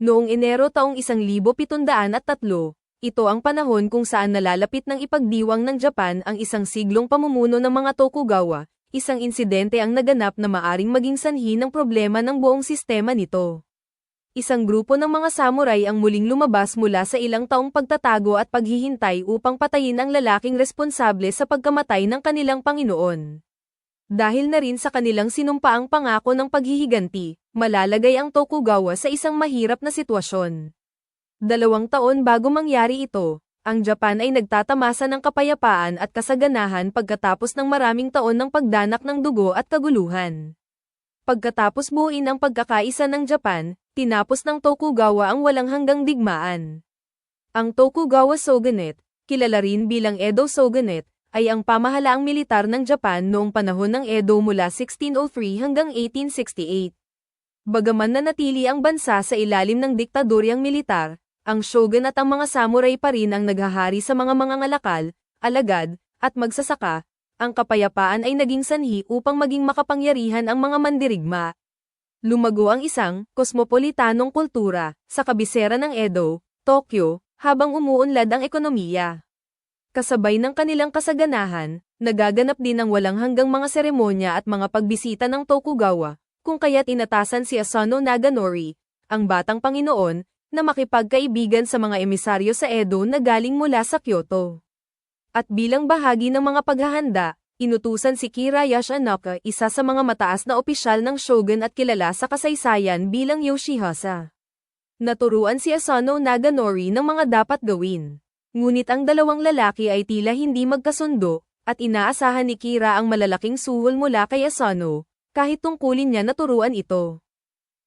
Noong Enero taong 1703, ito ang panahon kung saan nalalapit ng ipagdiwang ng Japan ang isang siglong pamumuno ng mga Tokugawa, isang insidente ang naganap na maaring maging sanhi ng problema ng buong sistema nito. Isang grupo ng mga samurai ang muling lumabas mula sa ilang taong pagtatago at paghihintay upang patayin ang lalaking responsable sa pagkamatay ng kanilang Panginoon. Dahil na rin sa kanilang sinumpaang pangako ng paghihiganti, malalagay ang Tokugawa sa isang mahirap na sitwasyon. Dalawang taon bago mangyari ito, ang Japan ay nagtatamasa ng kapayapaan at kasaganahan pagkatapos ng maraming taon ng pagdanak ng dugo at kaguluhan. Pagkatapos buuin ang pagkakaisa ng Japan, tinapos ng Tokugawa ang walang hanggang digmaan. Ang Tokugawa Shogunate, kilala rin bilang Edo Shogunate, ay ang pamahalaang militar ng Japan noong panahon ng Edo mula 1603 hanggang 1868. Bagaman nanatili ang bansa sa ilalim ng diktadoryang militar, ang shogun at ang mga samurai pa rin ang naghahari sa mga mga ngalakal, alagad, at magsasaka, ang kapayapaan ay naging sanhi upang maging makapangyarihan ang mga mandirigma. Lumago ang isang kosmopolitanong kultura sa kabisera ng Edo, Tokyo, habang umuunlad ang ekonomiya. Kasabay ng kanilang kasaganahan, nagaganap din ang walang hanggang mga seremonya at mga pagbisita ng Tokugawa, kung kaya't inatasan si Asano Naganori, ang batang Panginoon, na makipagkaibigan sa mga emisaryo sa Edo na galing mula sa Kyoto. At bilang bahagi ng mga paghahanda, inutusan si Kira Yashanaka isa sa mga mataas na opisyal ng shogun at kilala sa kasaysayan bilang Yoshihasa. Naturuan si Asano Naganori ng mga dapat gawin. Ngunit ang dalawang lalaki ay tila hindi magkasundo, at inaasahan ni Kira ang malalaking suhol mula kay Asano, kahit tungkulin niya naturuan ito.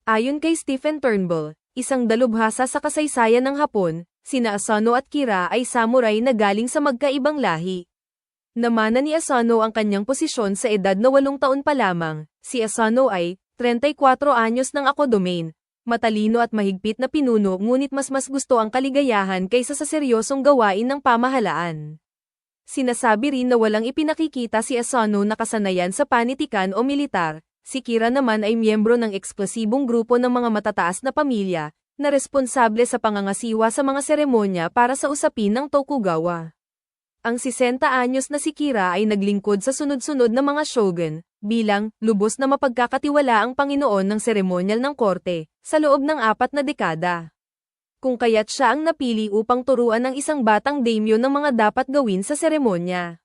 Ayon kay Stephen Turnbull, isang dalubhasa sa kasaysayan ng Hapon, sina Asano at Kira ay samurai na galing sa magkaibang lahi. Namana ni Asano ang kanyang posisyon sa edad na walong taon pa lamang, si Asano ay 34 anyos ng ako domain, matalino at mahigpit na pinuno ngunit mas mas gusto ang kaligayahan kaysa sa seryosong gawain ng pamahalaan. Sinasabi rin na walang ipinakikita si Asano na kasanayan sa panitikan o militar, si Kira naman ay miyembro ng eksklusibong grupo ng mga matataas na pamilya, na responsable sa pangangasiwa sa mga seremonya para sa usapin ng Tokugawa. Ang 60 anyos na si Kira ay naglingkod sa sunod-sunod na mga shogun, bilang lubos na mapagkakatiwala ang Panginoon ng seremonyal ng korte, sa loob ng apat na dekada. Kung kaya't siya ang napili upang turuan ng isang batang daimyo ng mga dapat gawin sa seremonya.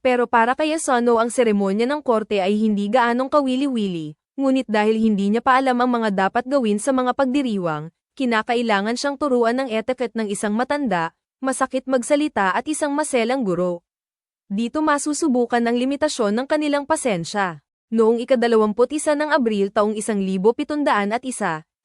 Pero para kay Asano ang seremonya ng korte ay hindi gaanong kawili-wili, ngunit dahil hindi niya pa alam ang mga dapat gawin sa mga pagdiriwang, kinakailangan siyang turuan ng etiquette ng isang matanda, masakit magsalita at isang maselang guro. Dito masusubukan ng limitasyon ng kanilang pasensya. Noong ikadalawamput isa ng Abril taong 1701,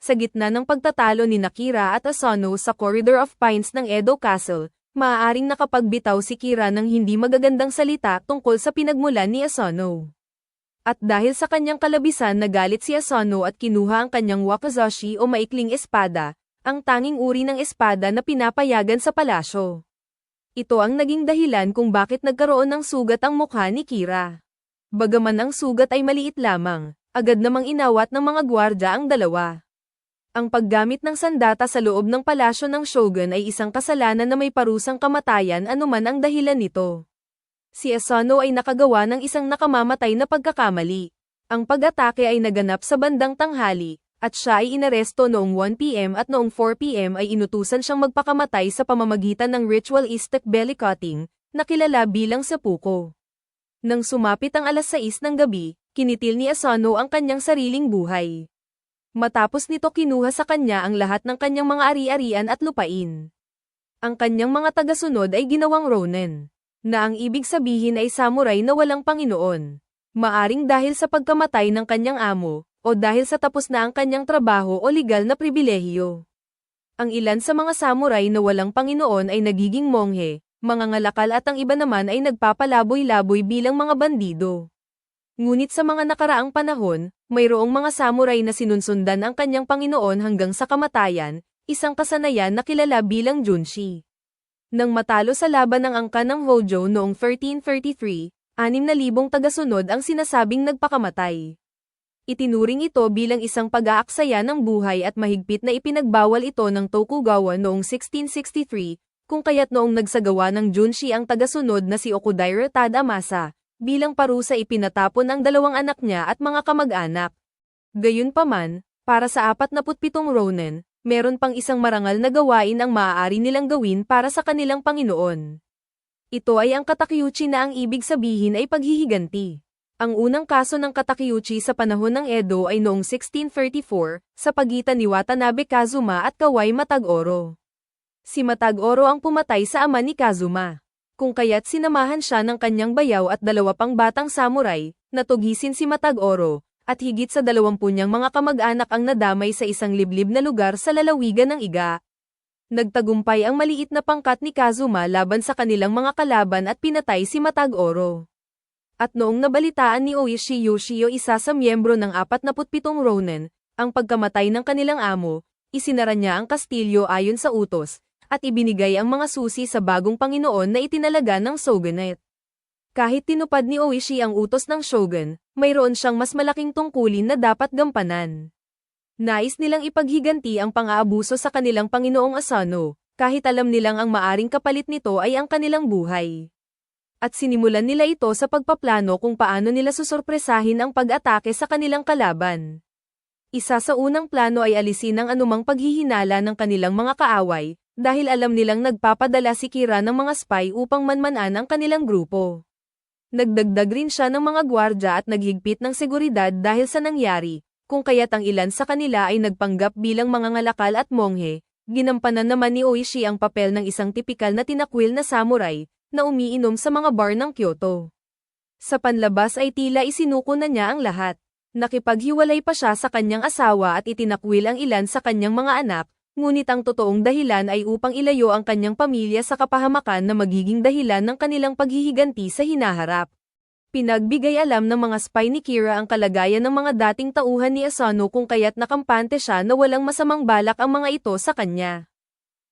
sa gitna ng pagtatalo ni Nakira at Asano sa Corridor of Pines ng Edo Castle, maaaring nakapagbitaw si Kira ng hindi magagandang salita tungkol sa pinagmulan ni Asano. At dahil sa kanyang kalabisan nagalit si Asano at kinuha ang kanyang wakizashi o maikling espada, ang tanging uri ng espada na pinapayagan sa palasyo. Ito ang naging dahilan kung bakit nagkaroon ng sugat ang mukha ni Kira. Bagaman ang sugat ay maliit lamang, agad namang inawat ng mga gwardya ang dalawa. Ang paggamit ng sandata sa loob ng palasyo ng shogun ay isang kasalanan na may parusang kamatayan anuman ang dahilan nito. Si Asano ay nakagawa ng isang nakamamatay na pagkakamali. Ang pag-atake ay naganap sa bandang tanghali, at siya ay inaresto noong 1pm at noong 4pm ay inutusan siyang magpakamatay sa pamamagitan ng ritualistic belly cutting, na kilala bilang sepuko. Nang sumapit ang alas 6 ng gabi, kinitil ni Asano ang kanyang sariling buhay. Matapos nito kinuha sa kanya ang lahat ng kanyang mga ari-arian at lupain. Ang kanyang mga tagasunod ay ginawang ronin, na ang ibig sabihin ay samurai na walang Panginoon. Maaring dahil sa pagkamatay ng kanyang amo, o dahil sa tapos na ang kanyang trabaho o legal na pribilehiyo. Ang ilan sa mga samurai na walang Panginoon ay nagiging monghe, mga ngalakal at ang iba naman ay nagpapalaboy-laboy bilang mga bandido. Ngunit sa mga nakaraang panahon, mayroong mga samurai na sinunsundan ang kanyang Panginoon hanggang sa kamatayan, isang kasanayan na kilala bilang Junshi. Nang matalo sa laban ng angka ng Hojo noong 1333, 6,000 tagasunod ang sinasabing nagpakamatay. Itinuring ito bilang isang pag-aaksaya ng buhay at mahigpit na ipinagbawal ito ng Tokugawa noong 1663, kung kaya't noong nagsagawa ng Junshi ang tagasunod na si Okudaira Tadamasa, bilang parusa ipinatapon ang dalawang anak niya at mga kamag-anak. Gayunpaman, para sa 47 Ronin, meron pang isang marangal na gawain ang maaari nilang gawin para sa kanilang Panginoon. Ito ay ang katakyuchi na ang ibig sabihin ay paghihiganti. Ang unang kaso ng Katakyuchi sa panahon ng Edo ay noong 1634, sa pagitan ni Watanabe Kazuma at Kawai Matagoro. Si Matagoro ang pumatay sa ama ni Kazuma. Kung kaya't sinamahan siya ng kanyang bayaw at dalawa pang batang samurai, natugisin si Matagoro, at higit sa dalawampu niyang mga kamag-anak ang nadamay sa isang liblib na lugar sa lalawigan ng Iga. Nagtagumpay ang maliit na pangkat ni Kazuma laban sa kanilang mga kalaban at pinatay si Matagoro. At noong nabalitaan ni Oishi Yoshio isa sa miyembro ng 47 Ronin, ang pagkamatay ng kanilang amo, isinara niya ang kastilyo ayon sa utos, at ibinigay ang mga susi sa bagong Panginoon na itinalaga ng Shogunate. Kahit tinupad ni Oishi ang utos ng Shogun, mayroon siyang mas malaking tungkulin na dapat gampanan. Nais nilang ipaghiganti ang pang-aabuso sa kanilang Panginoong Asano, kahit alam nilang ang maaring kapalit nito ay ang kanilang buhay at sinimulan nila ito sa pagpaplano kung paano nila susurpresahin ang pag-atake sa kanilang kalaban. Isa sa unang plano ay alisin ang anumang paghihinala ng kanilang mga kaaway, dahil alam nilang nagpapadala si Kira ng mga spy upang manmanan ang kanilang grupo. Nagdagdag rin siya ng mga gwardya at naghigpit ng seguridad dahil sa nangyari, kung kaya't ang ilan sa kanila ay nagpanggap bilang mga ngalakal at monghe, ginampanan naman ni Oishi ang papel ng isang tipikal na tinakwil na samurai, na umiinom sa mga bar ng Kyoto. Sa panlabas ay tila isinuko na niya ang lahat. Nakipaghiwalay pa siya sa kanyang asawa at itinakwil ang ilan sa kanyang mga anak, ngunit ang totoong dahilan ay upang ilayo ang kanyang pamilya sa kapahamakan na magiging dahilan ng kanilang paghihiganti sa hinaharap. Pinagbigay alam ng mga spy ni Kira ang kalagayan ng mga dating tauhan ni Asano kung kaya't nakampante siya na walang masamang balak ang mga ito sa kanya.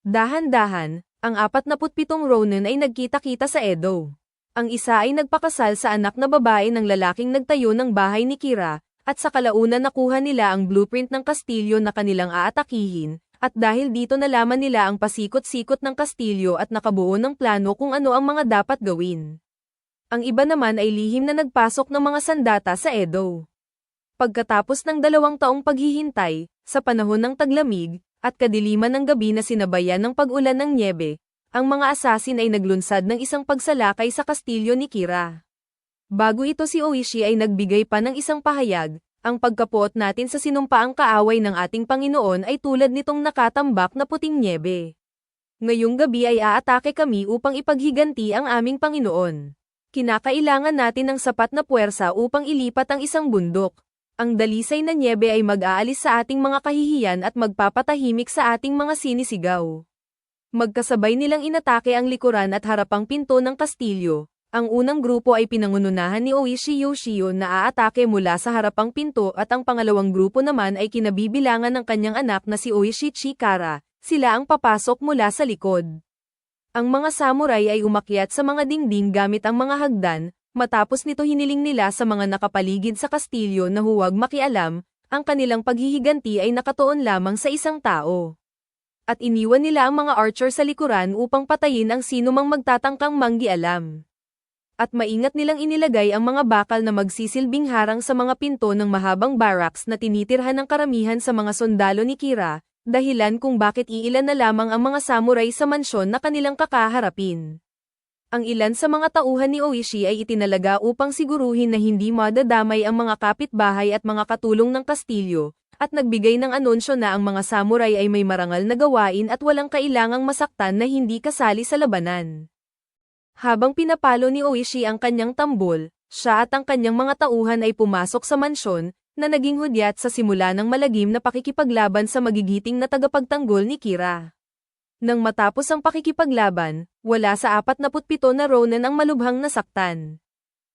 Dahan-dahan, ang 47 Ronin ay nagkita-kita sa Edo. Ang isa ay nagpakasal sa anak na babae ng lalaking nagtayo ng bahay ni Kira, at sa kalaunan nakuha nila ang blueprint ng kastilyo na kanilang aatakihin, at dahil dito nalaman nila ang pasikot-sikot ng kastilyo at nakabuo ng plano kung ano ang mga dapat gawin. Ang iba naman ay lihim na nagpasok ng mga sandata sa Edo. Pagkatapos ng dalawang taong paghihintay, sa panahon ng taglamig, at kadiliman ng gabi na sinabayan ng pag-ulan ng niebe, ang mga asasin ay naglunsad ng isang pagsalakay sa kastilyo ni Kira. Bago ito si Oishi ay nagbigay pa ng isang pahayag, ang pagkapuot natin sa sinumpaang kaaway ng ating Panginoon ay tulad nitong nakatambak na puting niebe. Ngayong gabi ay aatake kami upang ipaghiganti ang aming Panginoon. Kinakailangan natin ng sapat na puwersa upang ilipat ang isang bundok, ang dalisay na niebe ay mag-aalis sa ating mga kahihiyan at magpapatahimik sa ating mga sinisigaw. Magkasabay nilang inatake ang likuran at harapang pinto ng kastilyo. Ang unang grupo ay pinangununahan ni Oishi Yoshio na aatake mula sa harapang pinto at ang pangalawang grupo naman ay kinabibilangan ng kanyang anak na si Oishi Chikara, sila ang papasok mula sa likod. Ang mga samurai ay umakyat sa mga dingding gamit ang mga hagdan, Matapos nito hiniling nila sa mga nakapaligid sa kastilyo na huwag makialam, ang kanilang paghihiganti ay nakatuon lamang sa isang tao. At iniwan nila ang mga archer sa likuran upang patayin ang sino mang magtatangkang manggialam. At maingat nilang inilagay ang mga bakal na magsisilbing harang sa mga pinto ng mahabang barracks na tinitirhan ng karamihan sa mga sundalo ni Kira, dahilan kung bakit iilan na lamang ang mga samurai sa mansyon na kanilang kakaharapin. Ang ilan sa mga tauhan ni Oishi ay itinalaga upang siguruhin na hindi madadamay ang mga kapitbahay at mga katulong ng kastilyo, at nagbigay ng anunsyo na ang mga samurai ay may marangal na gawain at walang kailangang masaktan na hindi kasali sa labanan. Habang pinapalo ni Oishi ang kanyang tambol, siya at ang kanyang mga tauhan ay pumasok sa mansyon, na naging hudyat sa simula ng malagim na pakikipaglaban sa magigiting na tagapagtanggol ni Kira. Nang matapos ang pakikipaglaban, wala sa 47 na Ronin ang malubhang nasaktan.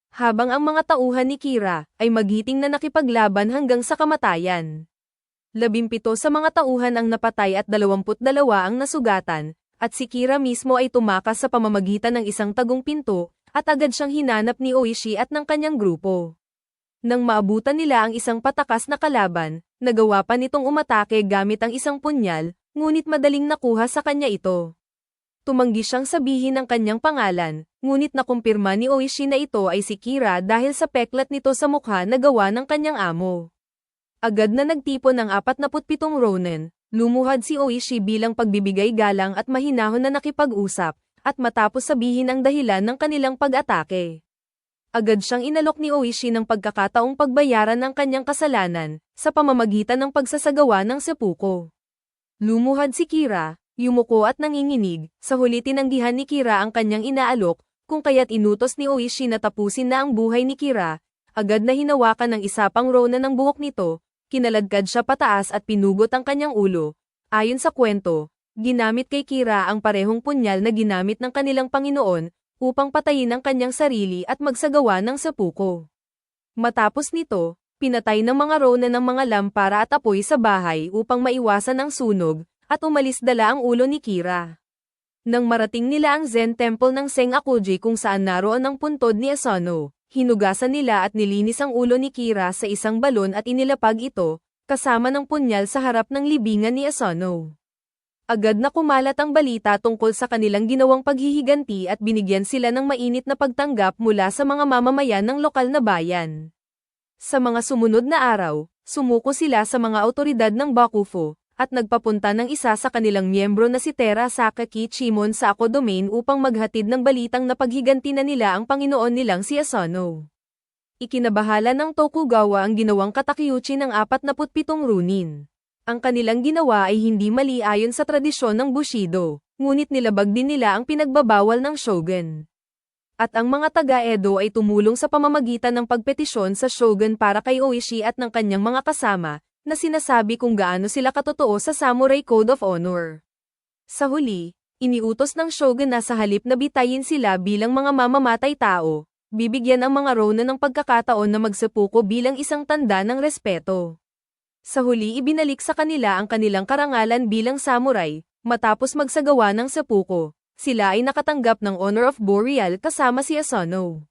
Habang ang mga tauhan ni Kira ay magiting na nakipaglaban hanggang sa kamatayan. Labimpito sa mga tauhan ang napatay at 22 ang nasugatan, at si Kira mismo ay tumakas sa pamamagitan ng isang tagong pinto, at agad siyang hinanap ni Oishi at ng kanyang grupo. Nang maabutan nila ang isang patakas na kalaban, nagawa pa nitong umatake gamit ang isang punyal, ngunit madaling nakuha sa kanya ito. Tumanggi siyang sabihin ang kanyang pangalan, ngunit nakumpirma ni Oishi na ito ay si Kira dahil sa peklat nito sa mukha na gawa ng kanyang amo. Agad na nagtipon ang 47 Ronin, lumuhad si Oishi bilang pagbibigay galang at mahinahon na nakipag-usap, at matapos sabihin ang dahilan ng kanilang pag-atake. Agad siyang inalok ni Oishi ng pagkakataong pagbayaran ng kanyang kasalanan, sa pamamagitan ng pagsasagawa ng sepuko. Lumuhad si Kira, yumuko at nanginginig, sa huli tinanggihan ni Kira ang kanyang inaalok, kung kaya't inutos ni Oishi na tapusin na ang buhay ni Kira, agad na hinawakan ng isa pang rona ng buhok nito, kinaladkad siya pataas at pinugot ang kanyang ulo. Ayon sa kwento, ginamit kay Kira ang parehong punyal na ginamit ng kanilang Panginoon, upang patayin ang kanyang sarili at magsagawa ng sepuko. Matapos nito, pinatay ng mga rona ng mga lampara at apoy sa bahay upang maiwasan ang sunog, at umalis dala ang ulo ni Kira. Nang marating nila ang Zen Temple ng Sengakuji kung saan naroon ang puntod ni Asano, hinugasan nila at nilinis ang ulo ni Kira sa isang balon at inilapag ito, kasama ng punyal sa harap ng libingan ni Asano. Agad na kumalat ang balita tungkol sa kanilang ginawang paghihiganti at binigyan sila ng mainit na pagtanggap mula sa mga mamamayan ng lokal na bayan. Sa mga sumunod na araw, sumuko sila sa mga autoridad ng Bakufu, at nagpapunta ng isa sa kanilang miyembro na si Tera Sakaki Chimon sa Ako Domain upang maghatid ng balitang na paghiganti na nila ang Panginoon nilang si Asano. Ikinabahala ng Tokugawa ang ginawang katakyuchi ng 47 runin. Ang kanilang ginawa ay hindi mali ayon sa tradisyon ng Bushido, ngunit nilabag din nila ang pinagbabawal ng shogun. At ang mga taga-Edo ay tumulong sa pamamagitan ng pagpetisyon sa shogun para kay Oishi at ng kanyang mga kasama, na sinasabi kung gaano sila katotoo sa Samurai Code of Honor. Sa huli, iniutos ng shogun na sa halip na bitayin sila bilang mga mamamatay tao, bibigyan ang mga Ronin ng pagkakataon na magsepuko bilang isang tanda ng respeto. Sa huli ibinalik sa kanila ang kanilang karangalan bilang samurai, matapos magsagawa ng sepuko, sila ay nakatanggap ng Honor of Boreal kasama si Asano.